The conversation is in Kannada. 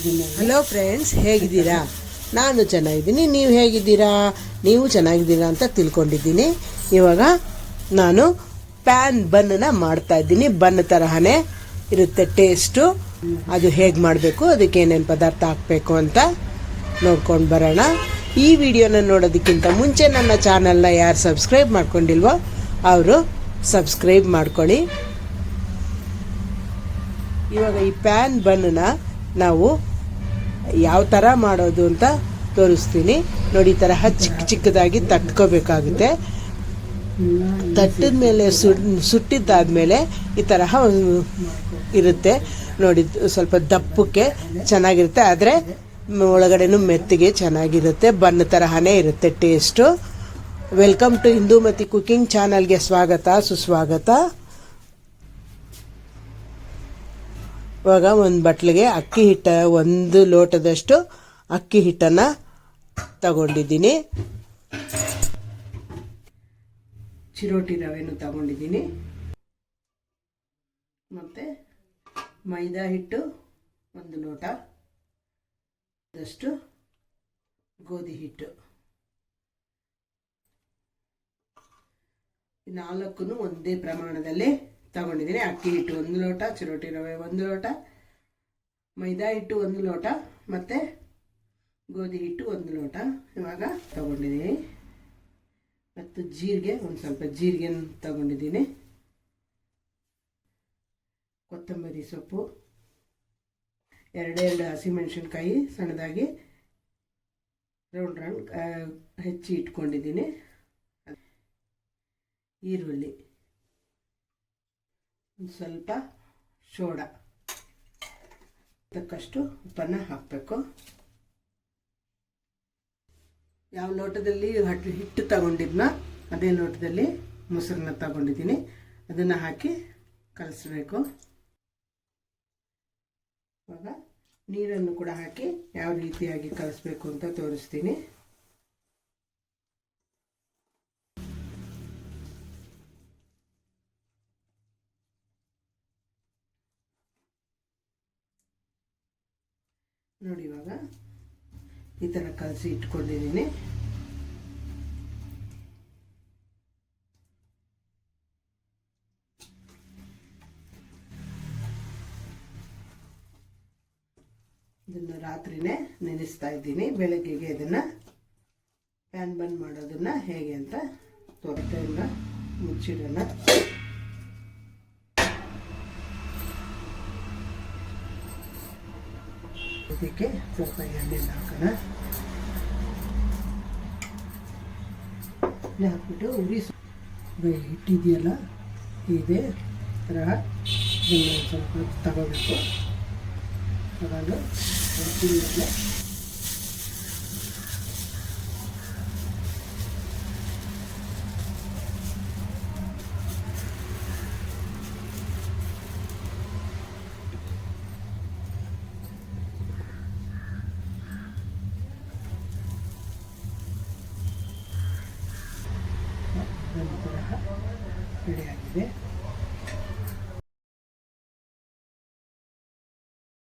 ಹಲೋ ಫ್ರೆಂಡ್ಸ್ ಹೇಗಿದ್ದೀರಾ? ನಾನು ಚೆನ್ನಾಗಿದ್ದೀನಿ. ನೀವು ಹೇಗಿದ್ದೀರಾ? ನೀವು ಚೆನ್ನಾಗಿದ್ದೀರಾ ಅಂತ ತಿಳ್ಕೊಂಡಿದ್ದೀನಿ. ಇವಾಗ ನಾನು ಪ್ಯಾನ್ ಬನ್ನನ್ನು ಮಾಡ್ತಾ ಇದ್ದೀನಿ. ಬನ್ ತರಹನೇ ಇರುತ್ತೆ ಟೇಸ್ಟು ಅದು ಹೇಗೆ ಮಾಡಬೇಕು, ಅದಕ್ಕೆ ಏನೇನು ಪದಾರ್ಥ ಹಾಕಬೇಕು ಅಂತ ನೋಡ್ಕೊಂಡು ಬರೋಣ. ಈ ವಿಡಿಯೋನ ನೋಡೋದಕ್ಕಿಂತ ಮುಂಚೆ ನನ್ನ ಚಾನಲ್ನ ಯಾರು ಸಬ್ಸ್ಕ್ರೈಬ್ ಮಾಡ್ಕೊಂಡಿಲ್ವೋ, ಅವರು ಸಬ್ಸ್ಕ್ರೈಬ್ ಮಾಡ್ಕೊಳ್ಳಿ. ಇವಾಗ ಈ ಪ್ಯಾನ್ ಬನ್ನನ್ನು ನಾವು ಯಾವ ಥರ ಮಾಡೋದು ಅಂತ ತೋರಿಸ್ತೀನಿ. ನೋಡಿ, ಈ ತರಹ ಚಿಕ್ಕ ಚಿಕ್ಕದಾಗಿ ತಟ್ಕೋಬೇಕಾಗುತ್ತೆ. ತಟ್ಟಿದ ಮೇಲೆ ಸುಟ್ಟಿದ್ದಾದ್ಮೇಲೆ ಈ ತರಹ ಇರುತ್ತೆ. ನೋಡಿ, ಸ್ವಲ್ಪ ದಪ್ಪಕ್ಕೆ ಚೆನ್ನಾಗಿರುತ್ತೆ. ಆದರೆ ಒಳಗಡೆನೂ ಮೆತ್ತಿಗೆ ಚೆನ್ನಾಗಿರುತ್ತೆ. ಬನ್ ತರಹನೇ ಇರುತ್ತೆ taste. Welcome to Hindumati cooking ಚಾನಲ್ಗೆ ಸ್ವಾಗತ, ಸುಸ್ವಾಗತ. ಇವಾಗ ಒಂದು ಬಟ್ಲಿಗೆ ಅಕ್ಕಿ ಹಿಟ್ಟ, ಒಂದು ಲೋಟದಷ್ಟು ಅಕ್ಕಿ ಹಿಟ್ಟನ್ನು ತಗೊಂಡಿದ್ದೀನಿ. ಚಿರೋಟಿ ರವೆನೂ ತಗೊಂಡಿದ್ದೀನಿ. ಮತ್ತು ಮೈದಾ ಹಿಟ್ಟು ಒಂದು ಲೋಟದಷ್ಟು ಗೋಧಿ ಹಿಟ್ಟು. ನಾಲ್ಕು ಒಂದೇ ಪ್ರಮಾಣದಲ್ಲಿ ತಗೊಂಡಿದ್ದೀನಿ. ಅಕ್ಕಿ ಹಿಟ್ಟು ಒಂದು ಲೋಟ, ಚಿರೋಟಿ ರವೆ ಒಂದು ಲೋಟ, ಮೈದಾ ಹಿಟ್ಟು ಒಂದು ಲೋಟ, ಮತ್ತು ಗೋಧಿ ಹಿಟ್ಟು ಒಂದು ಲೋಟ ಇವಾಗ ತಗೊಂಡಿದ್ದೀನಿ. ಮತ್ತು ಜೀರಿಗೆ, ಒಂದು ಸ್ವಲ್ಪ ಜೀರಿಗೆ ತಗೊಂಡಿದ್ದೀನಿ. ಕೊತ್ತಂಬರಿ ಸೊಪ್ಪು, ಎರಡೆರಡು ಹಸಿಮೆಣಸಿನ್ಕಾಯಿ ಸಣ್ಣದಾಗಿ ರೌಂಡ್ ರೌಂಡ್ ಹೆಚ್ಚಿ ಇಟ್ಕೊಂಡಿದ್ದೀನಿ. ಈರುಳ್ಳಿ. ಒಂದು ಸ್ವಲ್ಪ ಸೋಡಾ. ತಕ್ಕಷ್ಟು ಉಪ್ಪನ್ನು ಹಾಕಬೇಕು. ಯಾವ ಲೋಟದಲ್ಲಿ ಹಟ್ಟು ಹಿಟ್ಟು ತಗೊಂಡಿದ್ನ ಅದೇ ಲೋಟದಲ್ಲಿ ಮೊಸರನ್ನ ತಗೊಂಡಿದ್ದೀನಿ. ಅದನ್ನು ಹಾಕಿ ಕಲಸಬೇಕು. ಇವಾಗ ನೀರನ್ನು ಕೂಡ ಹಾಕಿ ಯಾವ ರೀತಿಯಾಗಿ ಕಲಿಸ್ಬೇಕು ಅಂತ ತೋರಿಸ್ತೀನಿ. ನೋಡಿ ಇವಾಗ ಈ ಥರ ಕಲಸಿ ಇಟ್ಕೊಂಡಿದ್ದೀನಿ. ಇದನ್ನು ರಾತ್ರಿನೇ ನೆನೆಸ್ತಾ ಇದ್ದೀನಿ. ಬೆಳಗ್ಗೆಗೆ ಇದನ್ನು ಪ್ಯಾನ್ ಬಂದ್ ಮಾಡೋದನ್ನು ಹೇಗೆ ಅಂತ ತೊಟ್ಟೆಯಿಂದ ಮುಚ್ಚಿಡೋಣ. ಇದಕ್ಕೆ ಸ್ವಲ್ಪ ಎಣ್ಣೆ ಹಾಕೋಣ. ಎಣ್ಣೆ ಹಾಕ್ಬಿಟ್ಟು ಉರಿ ಹಿಟ್ಟಿದೆಯಲ್ಲ ಇದೆ. ಇದನ್ನು ಸ್ವಲ್ಪ ತಗೋಬೇಕು. ತಗೊಂಡು ತಿಂದ್ಮೇಲೆ ಒಂದು ತರಹ ರೆಡಿಯಾಗಿದೆ